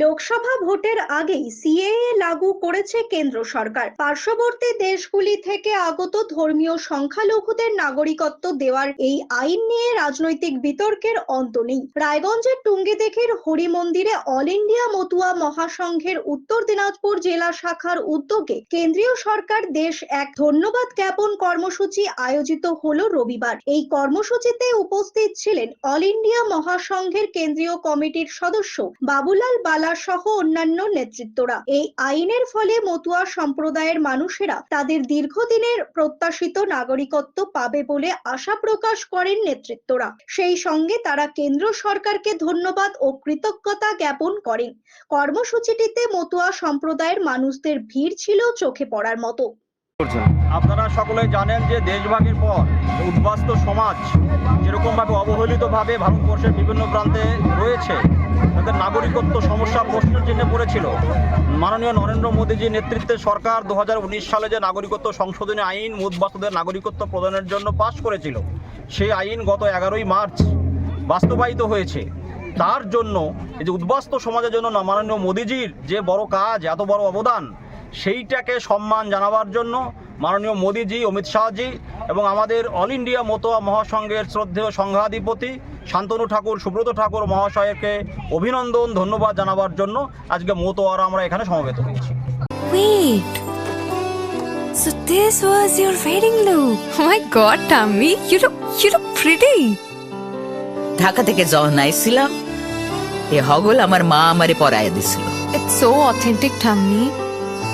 লোকসভা ভোটের আগেই সিএএ লাগু করেছে কেন্দ্র সরকার। পার্শ্ববর্তী দেশগুলি থেকে আগত ধর্মীয় সংখ্যালঘুদের নাগরিকত্ব দেওয়ার এই আইন নিয়ে রাজনৈতিক বিতর্কের অন্ত নেই। রায়গঞ্জের টুঙ্গিদিঘির হরি মন্দিরে অল ইন্ডিয়া মতুয়া মহাসংঘের উত্তর দিনাজপুর জেলা শাখার উদ্যোগে কেন্দ্রীয় সরকার দেশ এক ধন্যবাদ জ্ঞাপন কর্মসূচি আয়োজিত হলো রবিবার। এই কর্মসূচিতে উপস্থিত ছিলেন অল ইন্ডিয়া মহাসংঘের কেন্দ্রীয় কমিটির সদস্য বাবুলাল বালা সহ অন্যান্য নেতৃত্বরা। এই আইনের ফলে মতুয়া সম্প্রদায়ের মানুষেরা তাদের দীর্ঘদিনের প্রত্যাশিত নাগরিকত্ব পাবে বলে আশা প্রকাশ করেন নেতৃত্বরা। সেই সঙ্গে তারা কেন্দ্র সরকারকে ধন্যবাদ ও কৃতজ্ঞতা জ্ঞাপন করেন। কর্মসূচিটিতে মতুয়া সম্প্রদায়ের মানুষদের ভিড় ছিল চোখে পড়ার মতো। আপনারা সকলে জানেন যে দেশভাগের পর উদ্বাস্ত সমাজ যেরকমভাবে অবহেলিতভাবে ভারতবর্ষের বিভিন্ন প্রান্তে রয়েছে নাগরিকত্ব সমস্যা প্রশ্ন চিহ্নে পড়েছিল। মাননীয় নরেন্দ্র মোদীজির নেতৃত্বে সরকার দু হাজার উনিশ সালে যে নাগরিকত্ব সংশোধনী আইন মুদবাসদের নাগরিকত্ব প্রদানের জন্য পাশ করেছিল, সেই আইন গত এগারোই মার্চ বাস্তবায়িত হয়েছে। তার জন্য এই যে উদ্বাস্ত সমাজের জন্য মাননীয় মোদীজির যে বড় কাজ, এত বড় অবদান সেইটাকে সম্মান জানাবার জন্য মাননীয় মোদীজি অমিত শাহজি এবং আমাদের অল ইন্ডিয়া মতোয়া মহাসংঘের শ্রদ্ধেয় সংঘাধিপতি শান্তনু ঠাকুর সুব্রত ঠাকুর মহাশয়কে অভিনন্দন ধন্যবাদ জানাবার জন্য আজকে মতোয়ারা আমরা এখানে সমবেত হয়েছি. So this was your wedding look. Oh my god, Tammy, you look you look pretty. Dhaka থেকে যখন আইছিলাম এ হগল আমার মা আমারে পরায় দিছিল It's so authentic, Tammy.